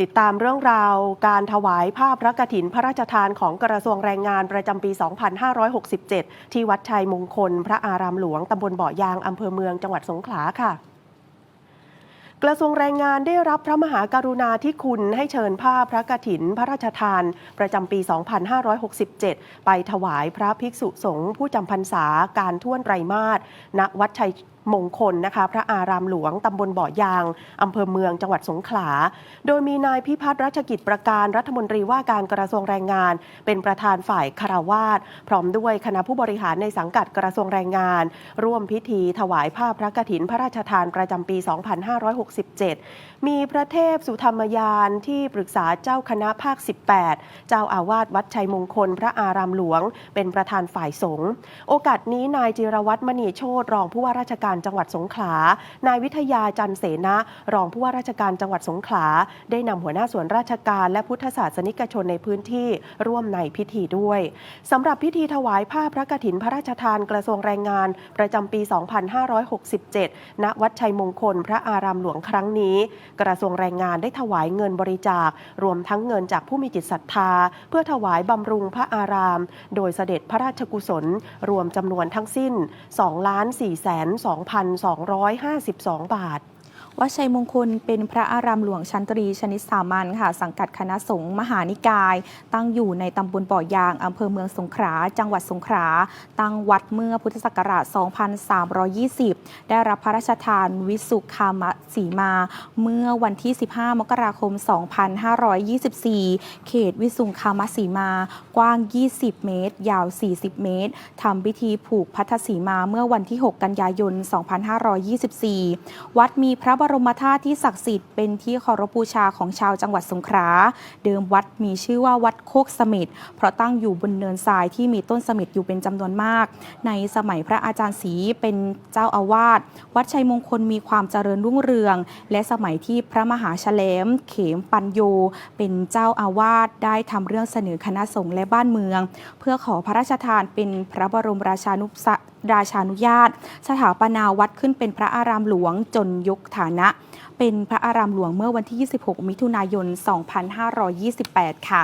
ติดตามเรื่องราวการถวายผ้าพระกฐินพระราชทานของกระทรวงแรงงานประจำปี 2567 ที่วัดชัยมงคล พระอารามหลวงตำบลบ่อยางอำเภอเมืองจังหวัดสงขลาค่ะกระทรวงแรงงานได้รับพระมหากรุณาธิคุณให้เชิญผ้าพระกฐินพระราชทาน ประจำปี 2567 ไปถวายพระภิกษุสงฆ์ผู้จำพรรษาการท่วนไตรมาสณวัดชัย มงคลนะคะ พระอารามหลวงตำบลบ่อยางอำเภอเมืองจังหวัดสงขลา โดยมีนายพิพัฒน์รัชกิจประการรัฐมนตรีว่าการกระทรวงแรงงาน เป็นประธานฝ่ายคารวาสพร้อมด้วยคณะผู้บริหารในสังกัดกระทรวงแรงงาน ร่วมพิธีถวายผ้าพระกฐินพระราชทานประจำปี 2567 มีพระเทพสุธรรมยานที่ปรึกษาเจ้าคณะภาค 18 เจ้าอาวาสวัดชัยมงคล พระอารามหลวง เป็นประธานฝ่ายสงฆ์โอกาสนี้นายจิรวัตรมณีโชตรองผู้ว่าราชการจังหวัดสงขลา นายวิทยาจันเสนะรองผู้ว่าราชการจังหวัดสงขลา ได้นำหัวหน้าส่วนราชการและพุทธศาสนิกชนในพื้นที่ร่วมในพิธีด้วยสำหรับพิธีถวายผ้าพระกฐินพระราชทานกระทรวงแรงงาน ประจำปี 2567 ณ วัดชัยมงคล พระอารามหลวงครั้งนี้ กระทรวงแรงงานได้ถวายเงินบริจาค รวมทั้งเงินจากผู้มีจิตศรัทธา เพื่อถวายบำรุงพระอาราม โดยเสด็จพระราชกุศล รวมจำนวนทั้งสิ้น 2,420 2,252 บาท วัดชัยมงคลเป็นพระอารามหลวงชั้นตรีชนิดสามัญค่ะ สังกัดคณะสงฆ์มหานิกาย ตั้งอยู่ในตำบลบ่อยางอำเภอเมืองสงขลาจังหวัดสงขลาตั้งวัดเมื่อพุทธศักราช 2320 ได้รับพระราชทานวิสุขามสีมา เมื่อวันที่ 15 มกราคม 2524 เขตวิสุงคามสีมา กว้าง 20 เมตร ยาว 40 เมตรทำพิธีผูกพัทธสีมาเมื่อวันที่ 6 กันยายน 2524 วัดมีพระบรมธาตุที่ศักดิ์สิทธิ์เป็นที่เคารพบูชาของชาวจังหวัดสงขลาเดิมวัดมีชื่อว่าวัดโคกสมิทเพราะตั้งอยู่บนเนินทรายที่มีต้นสมิทอยู่เป็นจำนวนมาก ในสมัยพระอาจารย์ศรีเป็นเจ้าอาวาสวัดชัยมงคลมีความเจริญรุ่งเรือง และสมัยที่พระมหาแฉลม เขมปัญโย เป็นเจ้าอาวาสได้ทำเรื่องเสนอคณะสงฆ์และบ้านเมือง เพื่อขอพระราชทานเป็นพระบรมราชานุสราชานุญาต สถาปนาวัดขึ้นเป็นพระอารามหลวงจนยกฐานะ เป็นพระอารามหลวงเมื่อวันที่ 26 มิถุนายน 2528 ค่ะ